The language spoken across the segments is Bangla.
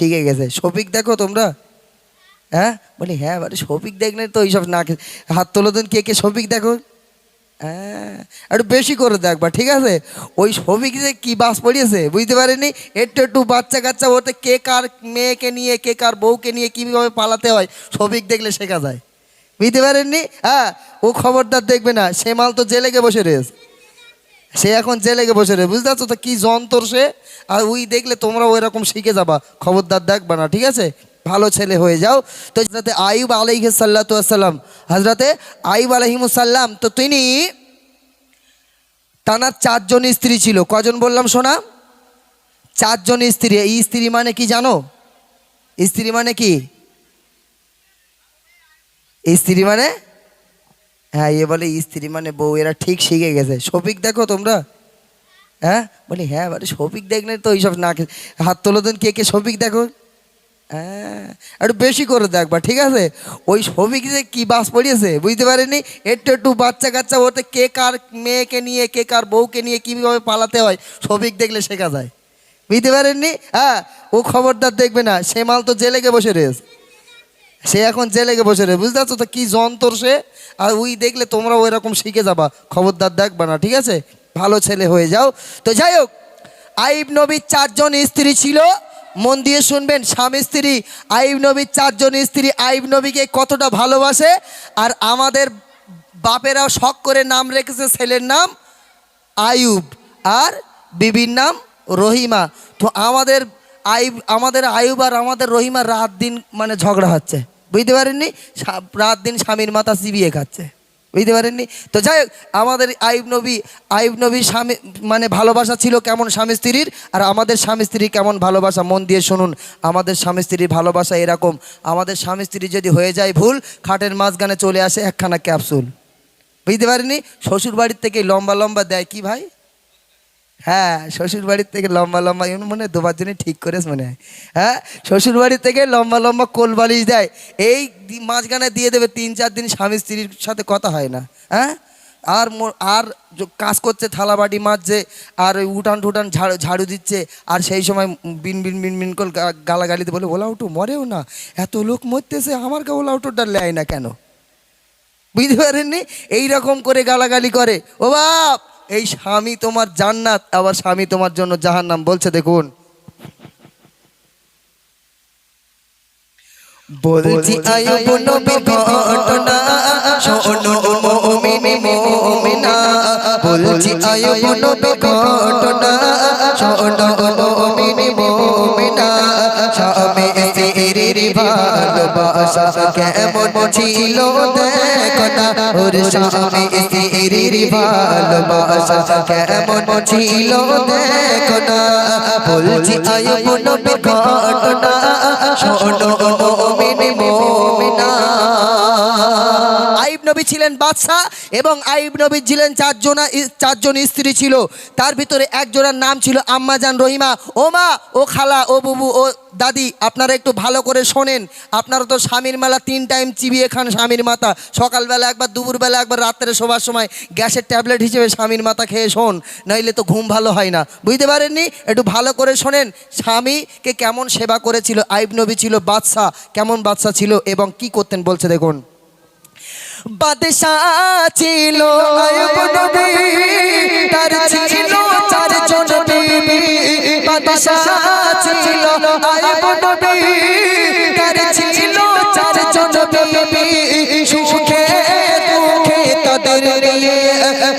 শিখে গেছে। শফিক দেখো তোমরা? হ্যাঁ? বলি হ্যাঁ বারে শফিক দেখলে তো এইসব না হাত তোলো দিন কে কে শফিক দেখো? হ্যাঁ একটু বেশি করে দেখবা, ঠিক আছে? ওই শফিক যে কী বাস পড়িয়েছে, বুঝতে পারেনি? একটু একটু বাচ্চা কাচ্চা, ওতে কে কার মেয়েকে নিয়ে, কে কার বউকে নিয়ে কীভাবে পালাতে হয়, শফিক দেখলে শেখা যায়। বুঝতে পারেননি হ্যাঁ ও খবরদার দেখবে না, সে মাল তো জেলেকে বসে রয়েছে। সে এখন জেলে গিয়ে বসে রয়েছে বুঝতে পারছ তো কী যন্তর সে? আর ওই দেখলে তোমরা ওই রকম শিখে যাবা। খবরদার দেখবা না, ঠিক আছে? ভালো ছেলে হয়ে যাও। তো হজরতে আইব আলাইহ সাল্লাতাম হজরতে আইব আলহিমুসাল্লাম তো তিনি তানার চারজন স্ত্রী ছিল। কজন বললাম শোনা? চারজন স্ত্রী। এই স্ত্রী মানে কি জানো? স্ত্রী মানে কি? স্ত্রী মানে হ্যাঁ এ বলে স্ত্রী মানে বউ, এরা ঠিক শিখে গেছে। শফিক, দেখো তোমরা। হ্যাঁ? বলি হ্যাঁ বারে শফিক দেখলে তো এইসব না হাত তোলো দিন কে কে শফিক দেখো? হ্যাঁ একটু বেশি করে দেখবা, ঠিক আছে? ওই শফিক যে কী বাস পড়িয়েছে, বুঝতে পারেনি? একটু একটু বাচ্চা কাচ্চা, ওতে কে কার মেয়েকে নিয়ে, কে কার বউকে নিয়ে কীভাবে পালাতে হয়, শফিক দেখলে শেখা যায়। বুঝতে পারেননি হ্যাঁ ও খবরদার দেখবে না, সে মাল তো জেলেকে বসে রয়েছে। সে এখন জেলে গিয়ে বসে রয়েছে বুঝতে পারছ তো কী যন্তর সে? আর ওই দেখলে তোমরা ওই রকম শিখে যাবা। খবরদার দেখবা না, ঠিক আছে? ভালো ছেলে হয়ে যাও। তো যাই হোক, আইব নবীর চারজন স্ত্রী ছিল। মন দিয়ে শুনবেন, স্বামী স্ত্রী, আইব নবীর চারজন স্ত্রী, আইব নবীকে কতটা ভালোবাসে। আর আমাদের বাপেরাও শখ করে নাম রেখেছে ছেলের নাম আয়ুব আর বিবির নাম রহিমা। তো আমাদের আইব, আমাদের আয়ুব আর আমাদের রহিমা রাত দিন মানে ঝগড়া হচ্ছে। বুঝতে পারেননি? রাত দিন স্বামীর মাথা চিবিয়ে খাচ্ছে। বুঝতে পারেননি? তো যাই হোক, আমাদের আইব নবী আইব নবী স্বামী মানে ভালোবাসা ছিল কেমন স্বামী স্ত্রীর? আর আমাদের স্বামী স্ত্রীর কেমন ভালোবাসা? মন দিয়ে শুনুন। আমাদের স্বামী স্ত্রীর ভালোবাসা এরকম। আমাদের স্বামী স্ত্রী যদি হয়ে যায় ভুল, খাটের মাঝখানে চলে আসে একখানা ক্যাপসুল। বুঝতে পারিনি শ্বশুর বাড়ির থেকে লম্বা লম্বা দেয় কি ভাই? হ্যাঁ শ্বশুর বাড়ির থেকে লম্বা লম্বা এমন মনে হয়, দুবার জন্য ঠিক করেছ মনে হয়। হ্যাঁ শ্বশুর বাড়ির থেকে লম্বা লম্বা কোল বালিশ দেয়। এই মাঝখানে দিয়ে দেবে তিন চার দিন স্বামী স্ত্রীর সাথে কথা হয় না। হ্যাঁ আর আর কাজ করছে, থালা বাটি মাজছে, আর ওই উঠান টুটান ঝাড়ু ঝাড়ু দিচ্ছে, আর সেই সময় বিন বিন বিন বিন গা- গালাগালিতে বলে, ওলা উঠো, মরেও না। এত লোক মরতেছে, আমার কা ওলা উঠোটা লেয় না কেন? বুঝতে পারেননি? এইরকম করে গালাগালি করে। ও বাপ! এই স্বামী তোমার জান্নাত আবার স্বামী তোমার জন্য জাহান্নাম। বলছে দেখুন। বলছি আয়ুব নবীর ঘটনা। শোনো মুমিন মুমিনা। বলছি আয়ুব নবীর ঘটনা। শোনো মুমিন মুমিনা স্ত্রীর ভালোবাসা কেমন ছিল? দেখো ওর স্বামী স্ত্রীর ভালোবাসা কেমন ছিল? দেখো বলছি, আয়ুব নবীর ঘটনা, শোনো মুমিনা আইব নবী ছিলেন বাদশাহ এবং আইব নবী ছিলেন চারজনা, চারজন স্ত্রী ছিল। তার ভিতরে একজনের নাম ছিল আম্মাজান রহিমা। ও মা ও খালা, ও বুবু, ও দাদি, আপনারা একটু ভালো করে শোনেন। আপনারা তো স্বামীর মেলা তিন টাইম চিবিয়ে খান স্বামীর মাথা। সকালবেলা একবার, দুপুরবেলা একবার, রাত্রে শোবার সময় গ্যাসের ট্যাবলেট হিসেবে স্বামীর মাথা খেয়ে শোন, নইলে তো ঘুম ভালো হয় না। বুঝতে পারেননি? একটু ভালো করে শোনেন, স্বামীকে কেমন সেবা করেছিল আইব নবী ছিল বাদশাহ, কেমন বাদশাহ ছিল এবং কি করতেন বলছে দেখুন। বাদশাহ ছিল আয়ুব নবী, তার ছিল চারজন বিবি বাদশাহ ছিল আয়ুব নবী, তার ছিল চারজন বিবি সুখে দুঃখে তাদের নিয়ে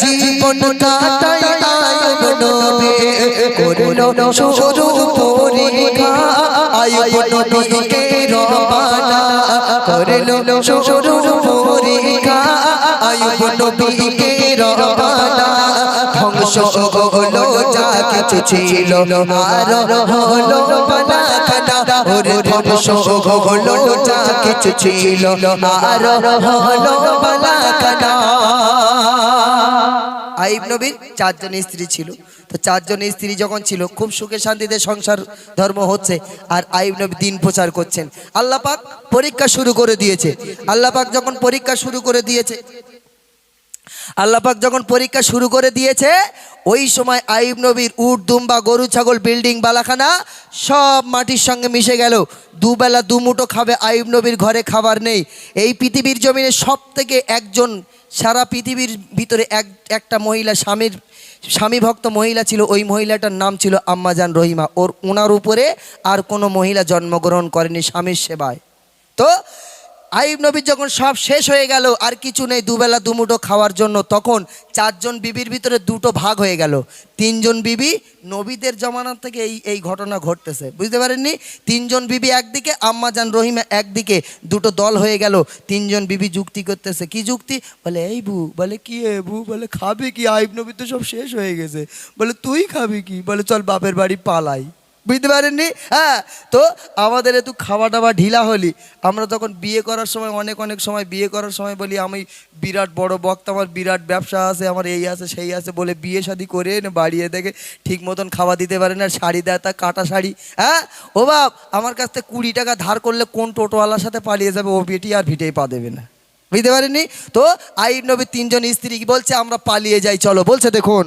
জীবন কাটাই আয়ুব নবী। করল শুরু পরীক্ষা, আয়ুব রবানা করল শুরু পরীক্ষা আয়ুব ধ্বংস হলো যা কিছু ছিল। আর হলো ধ্বংস হলো যা কিছু ছিল। আর হলো বানা খানা আইব নবীর চারজন স্ত্রী ছিল। তো চারজন স্ত্রী যখন ছিল, খুব সুখে শান্তিতে সংসার ধর্ম হচ্ছে আর আইব নবী দিন প্রচার করছেন। আল্লাহ পাক পরীক্ষা শুরু করে দিয়েছে। আল্লাহ পাক যখন পরীক্ষা শুরু করে দিয়েছে, আল্লাহ পাক যখন পরীক্ষা শুরু করে দিয়েছে ওই সময় আইব নবীর উট, দুম্বা, গরু, ছাগল, বিল্ডিং, বালাখানা সব মাটির সঙ্গে মিশে গেল। দুবেলা দুমুটো খাবে, আইব নবীর ঘরে খাবার নেই। এই পৃথিবীর জমিনে সব থেকে একজন, সারা পৃথিবীর ভিতরে এক, একটা মহিলা, স্বামীর স্বামী ভক্ত মহিলা ছিল, ওই মহিলাটার নাম ছিল আম্মাজান রহিমা। ওর ওনার উপরে আর কোনো মহিলা জন্মগ্রহণ করেনি স্বামীর সেবায়। তো আইব নবীর যখন সব শেষ হয়ে গেল, আর কিছু নেই, দুবেলা দুমুঠো খাওয়ার জন্য, তখন চারজন বিবির ভিতরে দুটো ভাগ হয়ে গেল। তিনজন বিবি নবীদের জমানা থেকে এই এই ঘটনা ঘটতেছে। বুঝতে পারেননি? তিনজন বিবি একদিকে আম্মাজান রহিমা একদিকে, দুটো দল হয়ে গেল, তিনজন বিবি যুক্তি করতেছে। কি যুক্তি? বলে, এই বু বলে, কি এ বু? বলে, খাবে কি? আইব নবী তো সব শেষ হয়ে গেছে। বলে, তুই খাবি কি? বলে, চল বাপের বাড়ি পালাই। বুঝতে পারেননি? হ্যাঁ তো আমাদের একটু খাওয়া দাওয়া ঢিলা হলি। আমরা তখন বিয়ে করার সময়, অনেক অনেক সময় বিয়ে করার সময় বলি, আমি বিরাট বড় বক্তা, আমার বিরাট ব্যবসা আছে, আমার এই আছে, সেই আছে, বলে বিয়ে শাদি করে বাড়িয়ে দেখে ঠিক মতন খাওয়া দিতে পারে না, শাড়ি দেয় তা কাটা শাড়ি। হ্যাঁ? ও বাপ, আমার কাছ থেকে কুড়ি টাকা ধার করলে কোন টোটোওয়ালার সাথে পালিয়ে যাবে? ও বেটি আর ভিটেই পা দেবে না। বুঝতে পারেননি? তো আইব নবীর তিনজন স্ত্রী বলছে, আমরা পালিয়ে যাই, চলো। বলছে, দেখুন।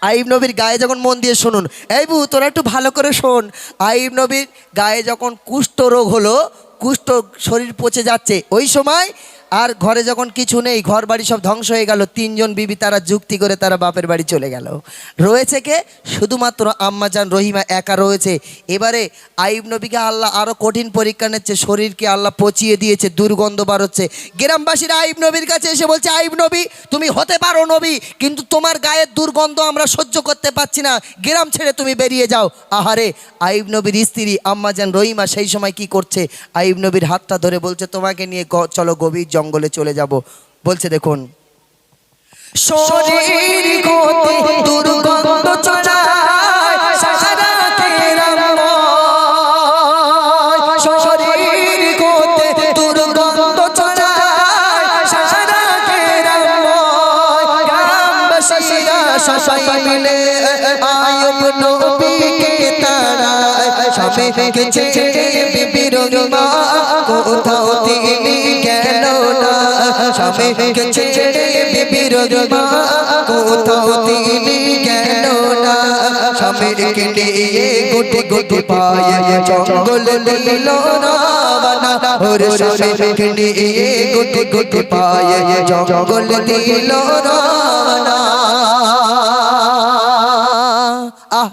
আইব নবীর গায়ে যখন মন দিয়ে শুনুন। এই বু তোরা একটু ভালো করে শোন। আইব নবীর গায়ে যখন কুষ্ঠ রোগ হলো, কুষ্ঠ শরীর পচে যাচ্ছে, ওই সময় আর ঘরে যখন কিছু নেই ঘর বাড়ি সব ধ্বংস হয়ে গেল। তিনজন বিবি তারা যুক্তি করে তারা বাপের বাড়ি চলে গেল। রয়েছে কে? শুধুমাত্র আম্মাজান রহিমা একা রয়েছে। এবারে আইব নবীকে আল্লাহ আরও কঠিন পরীক্ষা নিচ্ছে, শরীরকে আল্লাহ পচিয়ে দিয়েছে, দুর্গন্ধ বাড়চ্ছে গ্রামবাসীরা আইব নবীর কাছে এসে বলছে আইব নবী, তুমি হতে পারো নবী, কিন্তু তোমার গায়ের দুর্গন্ধ আমরা সহ্য করতে পারছি না। গ্রাম ছেড়ে তুমি বেরিয়ে যাও। আহারে আইব নবীর স্ত্রী আম্মাজান রহিমা সেই সময় কি করছে? আইব নবীর হাতটা ধরে বলছে, তোমাকে নিয়ে চলো গভীর জঙ্গলে চলে যাব। বলছে দেখুন শরীর দুর্গন্ধ ছড়ায় সারা কেরাময় শরীর গতি দুর্গন্ধ ছড়ায় সারা কেরাময় গ্রামবাসীরা সবাই মিলে আয়ুব নবীকে তাড়ায় স্বামীকে ছেড়ে বিবির মা কোথাও তিনি গেল না। স্বামীকে ছেড়ে বিবির মা কোথাও তিনি গেল না। স্বামীকে নিয়ে গুটি গুটি পায়ে জঙ্গল দিল রাবনা ওর স্বামীকে নিয়ে গুটি গুটি পায়ে জঙ্গল দিল রাবনা আহ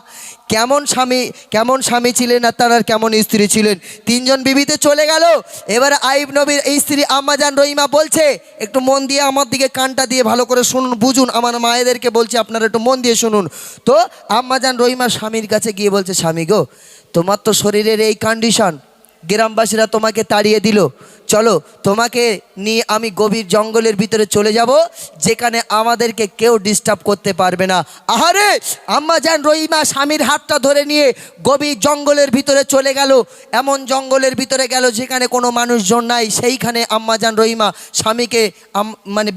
কেমন স্বামী কেমন স্বামী ছিলেন আর তার কেমন স্ত্রী ছিলেন? তিনজন বিবিতে চলে গেল। এবার আইব নবীর এই স্ত্রী আম্মাজান রহিমা বলছে, একটু মন দিয়ে আমার দিকে কানটা দিয়ে ভালো করে শুনুন, বুঝুন, আমার মায়েদেরকে বলছি, আপনারা একটু মন দিয়ে শুনুন। তো আম্মাজান রহিমা স্বামীর কাছে গিয়ে বলছে, স্বামী গো, তোমার তো শরীরের এই কন্ডিশন গ্রামবাসীরা তোমাকে তাড়িয়ে দিল। চলো, তোমাকে নিয়ে আমি গভীর জঙ্গলের ভিতরে চলে যাব, যেখানে আমাদেরকে কেউ ডিস্টার্ব করতে পারবে না। আহারে, আম্মা যান রহিমা স্বামীর হাতটা ধরে নিয়ে গভীর জঙ্গলের ভিতরে চলে গেল। এমন জঙ্গলের ভিতরে গেল যেখানে কোনো মানুষজন নাই, সেইখানে আম্মা যান রহিমা স্বামীকে মানে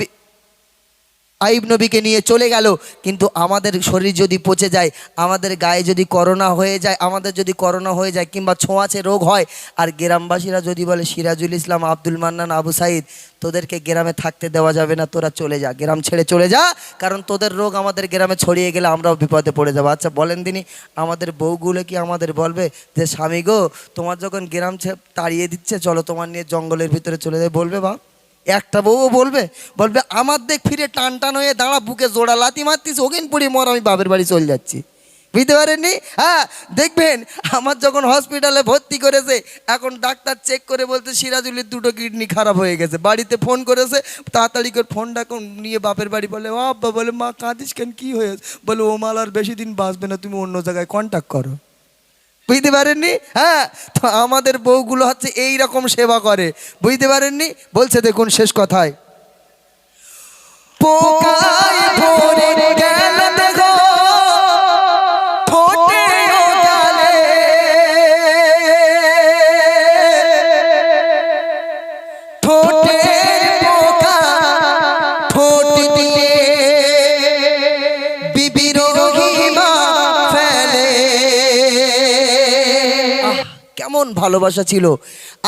আইব নবীকে নিয়ে চলে গেল। কিন্তু আমাদের শরীর যদি পচে যায়, আমাদের গায়ে যদি করোনা হয়ে যায়, আমাদের যদি করোনা হয়ে যায় কিংবা ছোঁয়াচে রোগ হয়, আর গ্রামবাসীরা যদি বলে, সিরাজুল ইসলাম, আব্দুল মান্নান, আবু সাইদ, তোদেরকে গ্রামে থাকতে দেওয়া যাবে না, তোরা চলে যা, গ্রাম ছেড়ে চলে যা, কারণ তোদের রোগ আমাদের গ্রামে ছড়িয়ে গেলে আমরাও বিপদে পড়ে যাব। আচ্ছা বলেন দিনই আমাদের বউগুলো কি আমাদের বলবে যে, স্বামী গো, তোমার যখন গ্রাম তাড়িয়ে দিচ্ছে, চলো তোমার নিয়ে জঙ্গলের ভিতরে চলে যায় বলবে বা একটা বউও বলবে বলবে, আমার দেখ ফিরে টান টান হয়ে দাঁড়া, বুকে জোড়া লাতি মারতিস, ওগেন পড়ি মর, আমি বাপের বাড়ি চলে যাচ্ছি। বুঝতে পারেননি? হ্যাঁ দেখবেন, আমার যখন হসপিটালে ভর্তি করেছে, এখন ডাক্তার চেক করে বলতে সিরাজুলের দুটো কিডনি খারাপ হয়ে গেছে। বাড়িতে ফোন করেছে, তাড়াতাড়ি করে ফোনটা নিয়ে বাপের বাড়ি বলে আব্বা, বলে, মা কাঁদিস কেন? কী হয়েছে? বলে ও মাল আর বেশি দিন বাঁচবে না, তুমি অন্য জায়গায় কন্ট্যাক্ট করো। বুঝতে পারেননি? হ্যাঁ? তো আমাদের বউগুলো হচ্ছে এই রকম সেবা করে। বুঝতে পারেননি? বলছে দেখুন শেষ কথায়। পোকায় ভালোবাসা ছিল।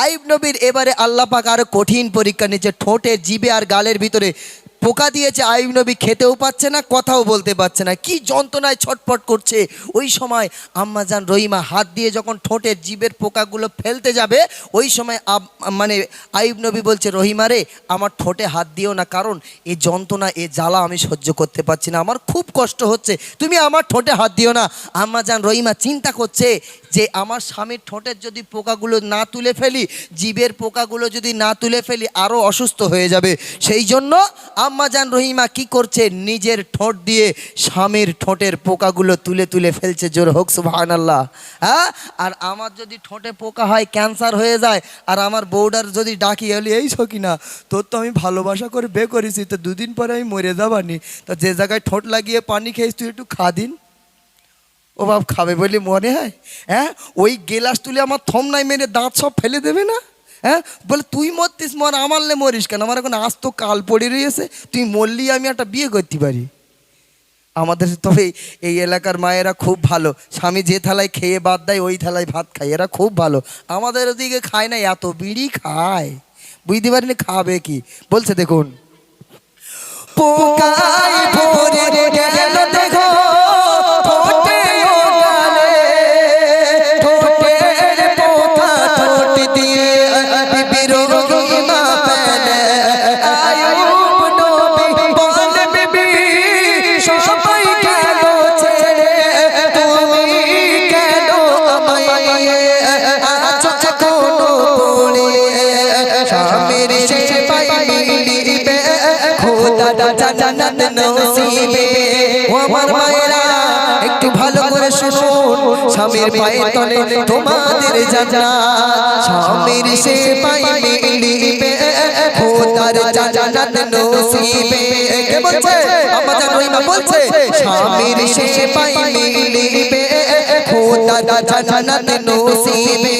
আইব নবীর এবারে আল্লাপাক আরও আরও কঠিন পরীক্ষা নিচ্ছে, ঠোঁটে জিবে আর গালের ভিতরে পোকা দিয়েছে আইব নবী খেতেও পাচ্ছে না, কথাও বলতে পারছে না। কি যন্ত্রণায় ছটফট করছে। ওই সময় আম্মা জান রহিমা হাত দিয়ে যখন ঠোঁটের জিবের পোকাগুলো ফেলতে যাবে, ওই সময় মানে আইব নবী বলছে, রহিমা রে, আমার ঠোঁটে হাত দিও না, কারণ এই যন্ত্রণা, এ জ্বালা আমি সহ্য করতে পারছি না। আমার খুব কষ্ট হচ্ছে, তুমি আমার ঠোঁটে হাত দিও না। আম্মা জান রহিমা চিন্তা করছে যে, আমার স্বামীর ঠোঁটের যদি পোকাগুলো না তুলে ফেলি জীবের পোকাগুলো যদি না তুলে ফেলি আরও অসুস্থ হয়ে যাবে। সেই জন্য আম্মাজান রহিমা কি করছে? নিজের ঠোঁট দিয়ে স্বামীর ঠোঁটের পোকাগুলো তুলে তুলে ফেলছে, জোর হোক সুবাহান আল্লাহ হ্যাঁ? আর আমার যদি ঠোঁটে পোকা হয়, ক্যান্সার হয়ে যায়, আর আমার বউডার যদি ডাকি হলে এই সকিনা, তোর তো আমি ভালোবাসা করে বে করেছি, তো দুদিন পরে আমি মরে যাবানি। তা যে জায়গায় ঠোঁট লাগিয়ে পানি খেয়েছি তুই একটু খা দিন। ও বাপ, খাবে বলে মনে হয়? হ্যাঁ? ওই গেলাস তুলে আমার থম নাই মেরে দাঁত সব ফেলে দেবে না? হ্যাঁ? বলে, তুই মরতিস, মর, আমারলে মরিস কেন? আমার এখন আজ তো কাল পড়ে রয়েছে তুই মরলি, আমি একটা বিয়ে করতে পারি। আমাদের তবে এই এলাকার মায়েরা খুব ভালো। স্বামী যে থালায় খেয়ে বাদ দেয়, ওই থালায় ভাত খায়, এরা খুব ভালো। আমাদের ওদিকে খায় না, এত বিড়ি খায়। বুঝতে পারিনি, খাবে কি? বলছে, দেখুন। পোকায় গেল দেখো নসিবে ও আমার একটু ভালো করে শুনুন। স্বামীর পায়ে তলে তোমাদের জান্নাত। স্বামীর সেবায় মিলিবে, খোদার বলছে? আমাদের রহিমা স্বামীর সেবায় মিলিবে খোদার জান্নাত নসিবে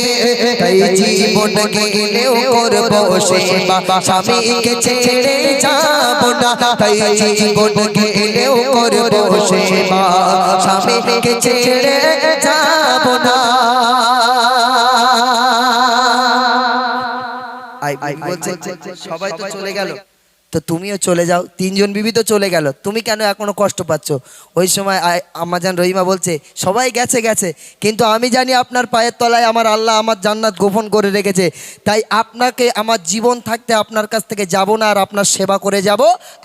তাই জীবন গেলেও করব সেবা স্বামীকে ছেড়ে যাব না তাই জীবন করব সেবা স্বামীকে ছেড়ে যাব না সবাই তো চলে গেল। তো তুমিও চলে যাও। তিনজন বিবি তো চলে গেল। তুমি কেন এখনও কষ্ট পাচ্ছ? ওই সময় আম্মাজান রহিমা বলছে, সবাই গেছে গেছে, কিন্তু আমি জানি আপনার পায়ের তলায় আমার আল্লাহ আমার জান্নাত গোপন করে রেখেছে। তাই আপনাকে আমার জীবন থাকতে আপনার কাছ থেকে যাব না, আর আপনার সেবা করে যাব।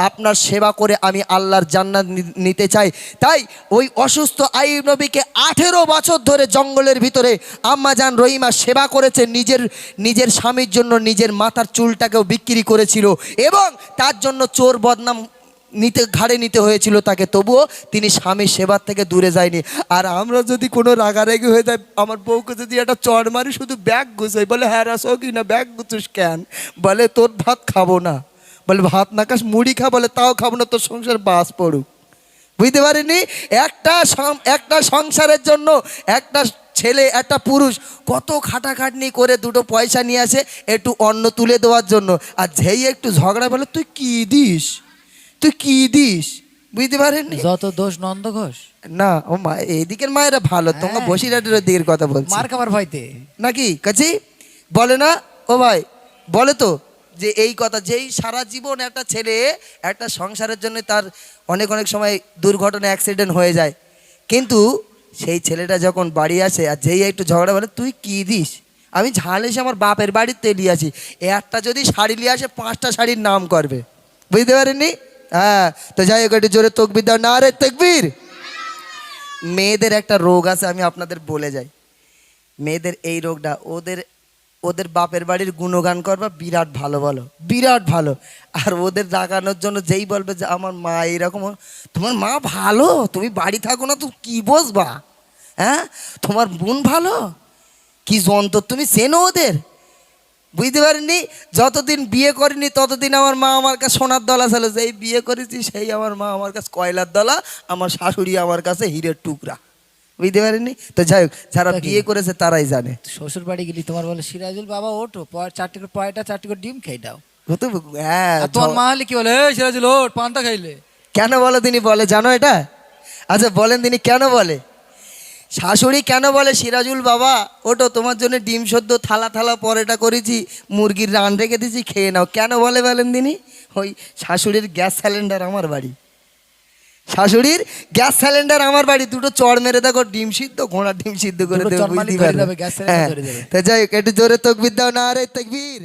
আপনার সেবা করে আমি আল্লাহর জান্নাত নিতে চাই। তাই ওই অসুস্থ আইব নবীকে আঠেরো বছর ধরে জঙ্গলের ভিতরে আম্মাজান রহিমা সেবা করেছে, নিজের নিজের স্বামীর জন্য নিজের মাথার চুলটাকেও বিক্রি করেছিল। এবং তার জন্য চোর বদনাম নিতে, ঘাড়ে নিতে হয়েছিল তাকে। তবুও তিনি স্বামীর সেবার থেকে দূরে যায়নি। আর আমরা যদি কোনো রাগারাগি হয়ে যায় আমার বউকে যদি একটা চড় মারি, শুধু ব্যাগ গুছোই, বলে হ্যাঁ রাসো, কি না, ব্যাগ গুছোস কেন? বলে, তোর ভাত খাব না। বলে, ভাত না মুড়ি খা। বলে, তাও খাব না, তোর সংসার বাস পড়ুক। বুঝতে পারিনি? একটা একটা সংসারের জন্য একটা ছেলে একটা পুরুষ কত খাটাখাটনি করে দুটো পয়সা নিয়ে আসে একটু অন্ন তুলে দেওয়ার জন্য। আর যেই একটু ঝগড়া বলে তুই কি দিস? তুই কি দিস? বুঝতে পারেননি যত দোষ নন্দ ঘোষ। না ও মা এইদিকের মায়েরা ভালো। তোমার হ্যাঁ। বসিরহাটের দিকের কথা বলছি। মার খাবার ভয়তে। নাকি? কাছি বলে না? ও ভাই বলে তো। যে এই কথা, যেই সারা জীবন একটা ছেলে একটা সংসারের জন্য তার অনেক অনেক সময় দুর্ঘটনা অ্যাক্সিডেন্ট হয়ে যায়। কিন্তু সেই ছেলেটা যখন বাড়ি আসে আর যেই একটু ঝগড়া বলে, তুই কি দিস? আমি ঝাল এসে আমার বাপের বাড়ির তেলি আছি একটা যদি শাড়ি নিয়ে আসে, পাঁচটা শাড়ির নাম করবে। বুঝতে পারেননি? হ্যাঁ তো যাই হোক, একটু জোরে তকবির দাও। না রে তকবির! মেয়েদের একটা রোগ আছে, আমি আপনাদের বলে যাই। মেয়েদের এই রোগটা, ওদের ওদের বাপের বাড়ির গুণগান করবা বিরাট ভালো বলো, বিরাট ভালো। আর ওদের রাগানোর জন্য যেই বলবে যে, আমার মা এইরকম তোমার মা ভালো? তুমি বাড়ি থাকো না তো কি বসবা? হ্যাঁ? তোমার বোন ভালো? কি যন্ত্র? তুমি চেনো ওদের? বুঝতে পারিনি? যতদিন বিয়ে করিনি, ততদিন আমার মা আমার কাছে সোনার দলা ছিল। যেই বিয়ে করেছি, সেই আমার মা আমার কাছে কয়লার দলা, আমার শাশুড়ি আমার কাছে হীরের টুকরা। বুঝতে পারিনি? তো যাই হোক যারা বিয়ে করেছে তারাই জানে। শ্বশুর বাড়ি গেলি তোমার বলে সিরাজুল বাবা ওঠো চারটে করে পয়টা চারটে করে ডিম খেয়ে দাও হ্যাঁ তোমার মা হলে কি বলে সিরাজুল ওঠ পান্তা খাইলে। কেন বলো তিনি বলে জানো এটা? আচ্ছা বলেন তিনি কেন বলে? শাশুড়ি কেন বলে সিরাজুল বাবা ওটো তোমার জন্য ডিম সদ্য থালা থালা পরেটা করেছি মুরগির রান রেখে দিয়েছি খেয়ে নাও। কেন বলে বলেন তিনি? ওই শাশুড়ির গ্যাস সিলিন্ডার আমার বাড়ি। শাশুড়ির গ্যাস সিলিন্ডার আমার বাড়ি দুটো চড় মেরে দেখো ডিম সিদ্ধ ঘোড়া ডিম সিদ্ধ করে দেবো হ্যাঁ ধরে যাই হোক একটু জোরে তকবির দাও না আরে তকবির।